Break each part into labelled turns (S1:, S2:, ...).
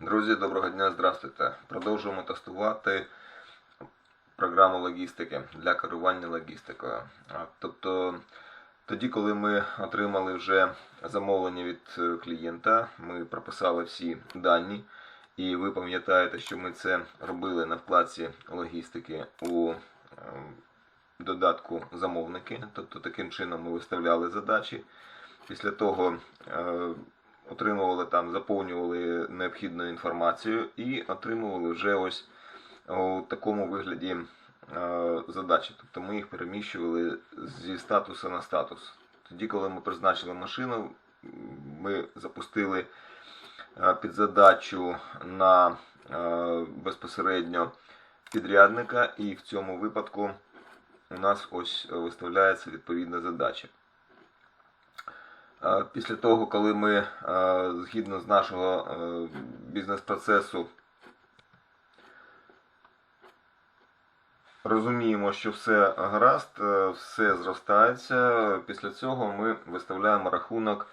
S1: Друзі, доброго дня, здравствуйте. Продовжуємо тестувати програму логістики для керування логістикою. Тобто, тоді, коли ми отримали вже замовлення від е, клієнта, ми прописали всі дані, і ви пам'ятаєте, що ми це робили на вкладці логістики у е, додатку замовники. Тобто таким чином ми виставляли задачі. Після того е, отримували там, заповнювали необхідну інформацію і отримували вже ось у такому вигляді е, задачі. Тобто ми їх переміщували зі статусу на статус. Тоді, коли ми призначили машину, ми запустили е, під задачу на е, безпосередньо підрядника, і в цьому випадку у нас ось виставляється відповідна задача. Після того, коли ми згідно з нашого е, бізнес-процесу розуміємо, що все гаразд, е, все зростається, після цього ми виставляємо рахунок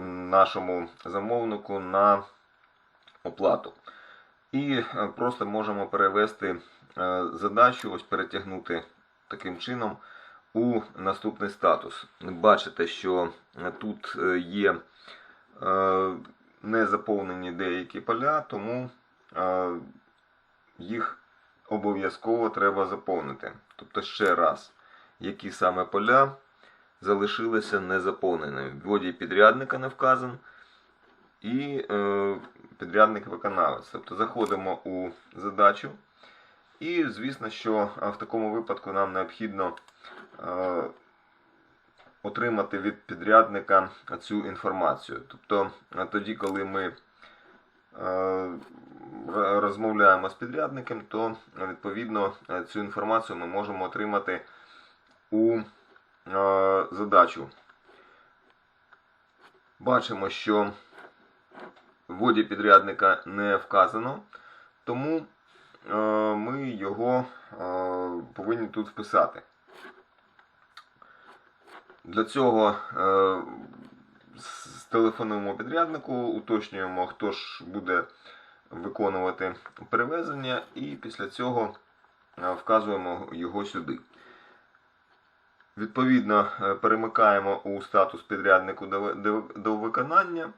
S1: нашому замовнику на оплату. І е, просто можемо перевести задачу, ось перетягнути таким чином у наступний статус. Бачите, що е, тут е, є е, не заповнені деякі поля, тому їх обов'язково треба заповнити. Тобто ще раз, які саме поля залишилися незаповненими. Вводі підрядника не вказан і е, підрядник-виконавець. Тобто заходимо у задачу. І, звісно, що в такому випадку нам необхідно отримати від підрядника цю інформацію. Тобто е, тоді, коли ми е, розмовляємо з підрядником, то е, відповідно е, цю інформацію ми можемо отримати у е, задачу. Бачимо, що в вводі підрядника не вказано, тому е, ми його е, повинні тут вписати. Для цього е, телефонуємо підряднику, уточнюємо, хто ж буде виконувати перевезення, і після цього е, вказуємо його сюди. Відповідно, е, перемикаємо у статус підряднику до, виконання.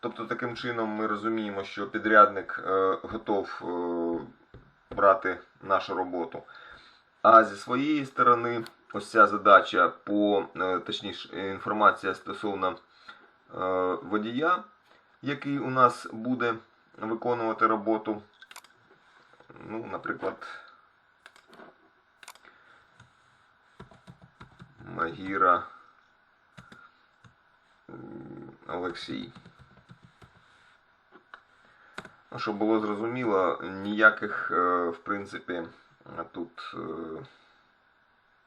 S1: Тобто, таким чином ми розуміємо, що підрядник е, готов брати нашу роботу. А зі своєї сторони, ось ця задача по е, точніше, інформація стосовно е, водія, який у нас буде виконувати роботу. Ну, наприклад, Магіра Олексій. Ну, щоб було зрозуміло, ніяких, е, в принципі, тут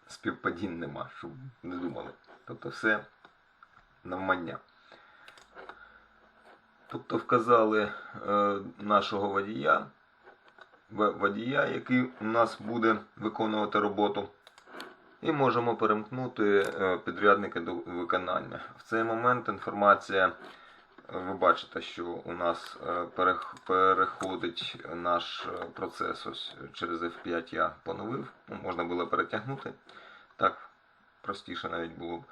S1: співпадінь нема, щоб не думали. Тобто все навмання. Тобто вказали е, нашого водія, водія, який у нас буде виконувати роботу. І можемо перемкнути е, підрядника до виконання. В цей момент інформація, ви бачите, що у нас е, переходить наш е, процес ось через F5 я поновив. Ну, Можна було перетягнути. Так, простіше навіть було б.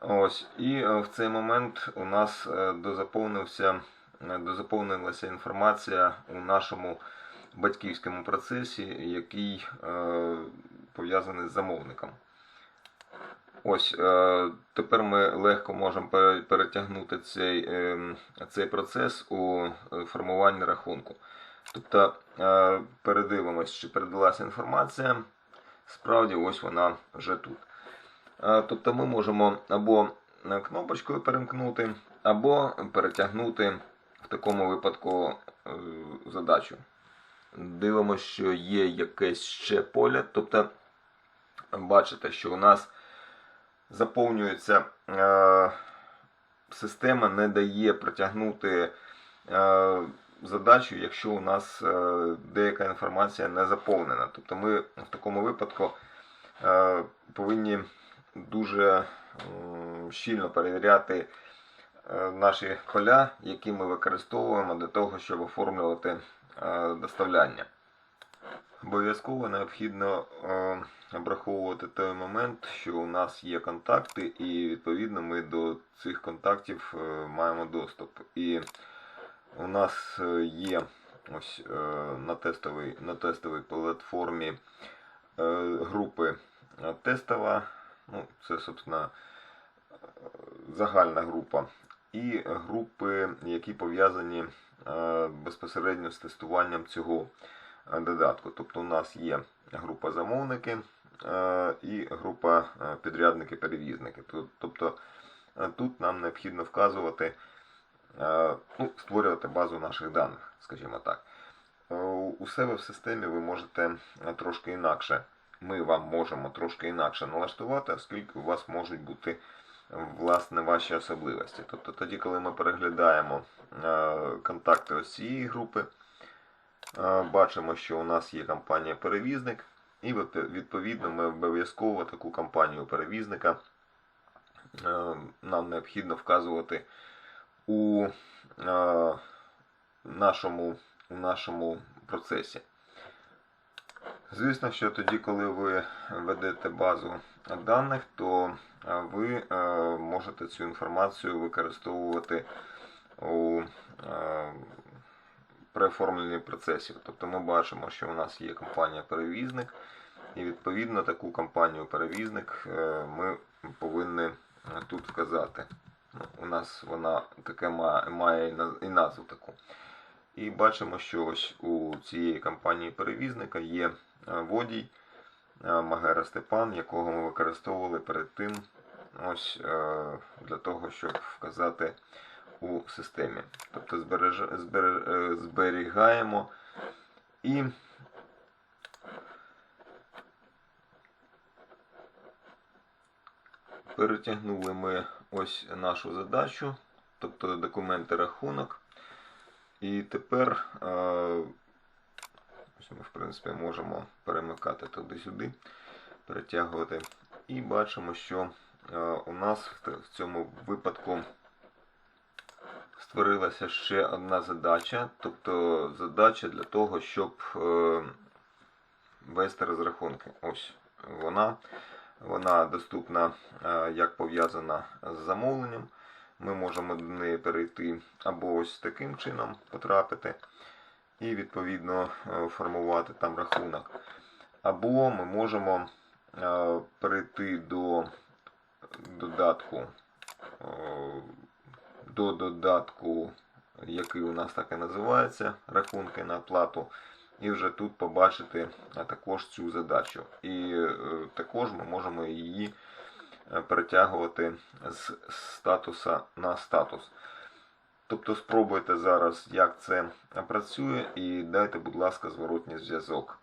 S1: Ось, і е, в цей момент у нас е, е, дозаповнилася інформація у нашому батьківському процесі, який е, пов'язаний з замовником. Ось, е, тепер ми легко можемо перетягнути цей, е, цей процес у е, формуванні рахунку. Тобто е, передивимось, чи передалася інформація. Справді, ось вона вже тут. Тобто ми можемо або кнопочкою перемкнути, або перетягнути в такому випадку задачу. Дивимося, що є якесь ще поле. Тобто, бачите, що у нас заповнюється е, система, не дає протягнути е, задачу, якщо у нас е, деяка інформація не заповнена. Тобто ми в такому випадку е, повинні дуже м, щільно перевіряти е, наші поля, які ми використовуємо для того, щоб оформлювати е, доставляння. Обов'язково необхідно е, обраховувати той момент, що у нас є контакти, і відповідно ми до цих контактів е, маємо доступ. І у нас е, є ось е, на тестовій, на тестовій платформі групи тестова, ну, це, собственно, загальна група, і групи, які пов'язані безпосередньо з тестуванням цього додатку. Тобто у нас є група замовники і група е, підрядники-перевізники. Тобто е, тут нам необхідно вказувати, е, ну, створювати базу наших даних, скажімо так. Е, У себе в системі ви можете е, трошки інакше. Ми вам можемо трошки інакше налаштувати, оскільки у вас можуть бути е, власне ваші особливості. Тобто тоді, коли ми переглядаємо е, контакти ось цієї групи, е, бачимо, що у нас є компанія-перевізник, і відповідно ми обов'язково таку компанію перевізника е, нам необхідно вказувати у е, нашому, у нашому процесі. Звісно, що тоді, коли ви ведете базу даних, то е, ви е, можете цю інформацію використовувати у е, при оформленні процесів. Тобто ми бачимо, що у нас є компанія-перевізник, і відповідно таку компанію-перевізник е, ми повинні е, тут вказати. Ну, У нас вона таке ма- має і назву таку. І бачимо, що ось у цієї компанії перевізника є е, водій Магера Степан, якого ми використовували перед тим ось для того, щоб вказати у системі. Тобто збереж... збере- е, зберігаємо і перетягнули ми ось нашу задачу, тобто документи рахунок. І тепер е, ось ми, в принципі, можемо перемикати туди-сюди, перетягувати. І бачимо, що е, у нас в цьому випадку створилася ще одна задача, тобто задача для того, щоб е, вести розрахунки. Ось вона. Вона доступна е, як пов'язана з замовленням. Ми можемо до неї перейти або ось таким чином потрапити і відповідно е, формувати там рахунок. Або ми можемо перейти до додатку, до додатку, який у нас так і називається, рахунки на оплату. І вже тут побачити також цю задачу. І е, також ми можемо її е, перетягувати з статуса на статус. Тобто спробуйте зараз, як це працює, і дайте, будь ласка, зворотній зв'язок.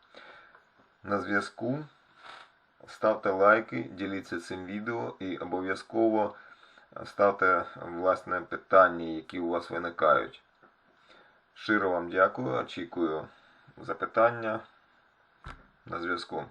S1: На зв'язку ставте лайки, діліться цим відео і обов'язково ставте власне питання, які у вас виникають. Широ вам дякую, очікую запитання на зв'язку.